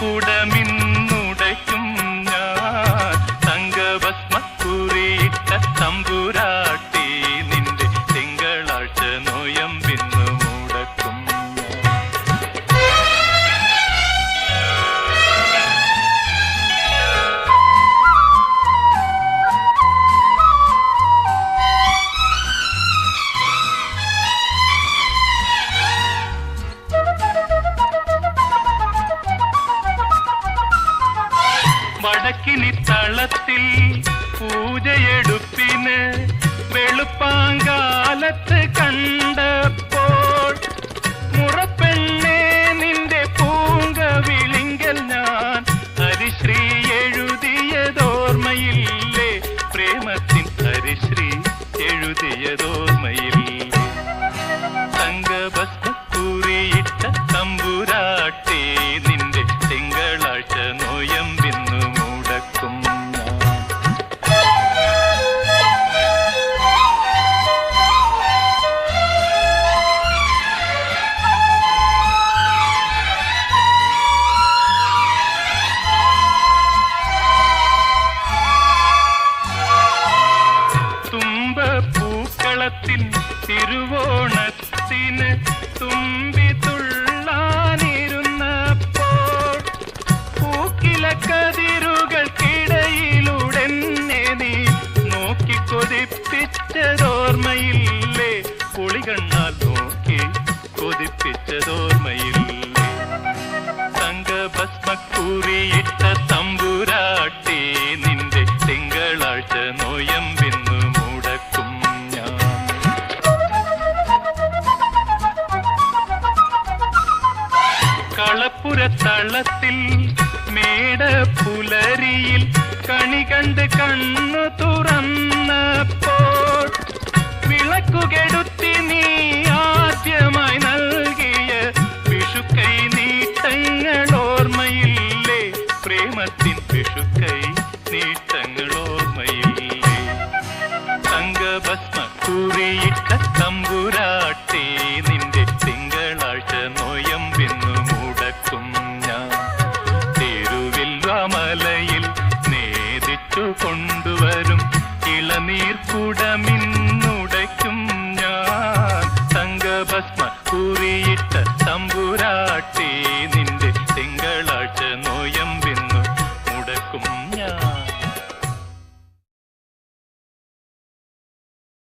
குடமின் വടക്കിനി തളത്തിൽ പൂജയെടുപ്പിന് വെളുപ്പാങ്കാലത്ത് കണ്ടപ്പോൾ മുറപ്പെണ്ണേ നിന്റെ പൂങ്ക വിളിങ്കൽ ഞാൻ ഹരിശ്രീ എഴുതിയതോർമ്മയില്ലേ? പ്രേമത്തിൻ ഹരിശ്രീ എഴുതിയതോർമ്മയില്ലേ പൂക്കളത്തിൽ തിരുവോണത്തിന് തുമ്പി തുള്ളാനിരുന്നപ്പോൾ പൂക്കില കതിരുകൾക്കിടയിലൂടെ നീ നോക്കി കൊതിപ്പിച്ചതോർമ്മയില്ലേ പുളികണ്ണാൽ നോക്കി കൊതിപ്പിച്ചതോർമ്മയില്ലേ? സംഘഭസ്മക്കൂറിയിട്ട തമ്പുരാട്ടി നിന്റെ തിങ്കളാഴ്ച നോയമ്പിന്നു കളപ്പുരത്തളത്തിൽ മേട പുലരിയിൽ കണി കണ്ട് കണ്ണു തുറന്നപ്പോൾ വിളക്കുകെടുത്തി നീ ആദ്യമായി നൽകിയ വിഷുക്കൈ നീട്ടങ്ങൾ ഓർമ്മയില്ലേ? പ്രേമത്തിൻ വിഷുക്കൈ നീട്ടങ്ങൾ ഓർമ്മയില്ലേ? തങ്കഭസ്മ കുറിയിട്ട തമ്പുരാട്ടി கொண்டு வரும் இளநீர் கூட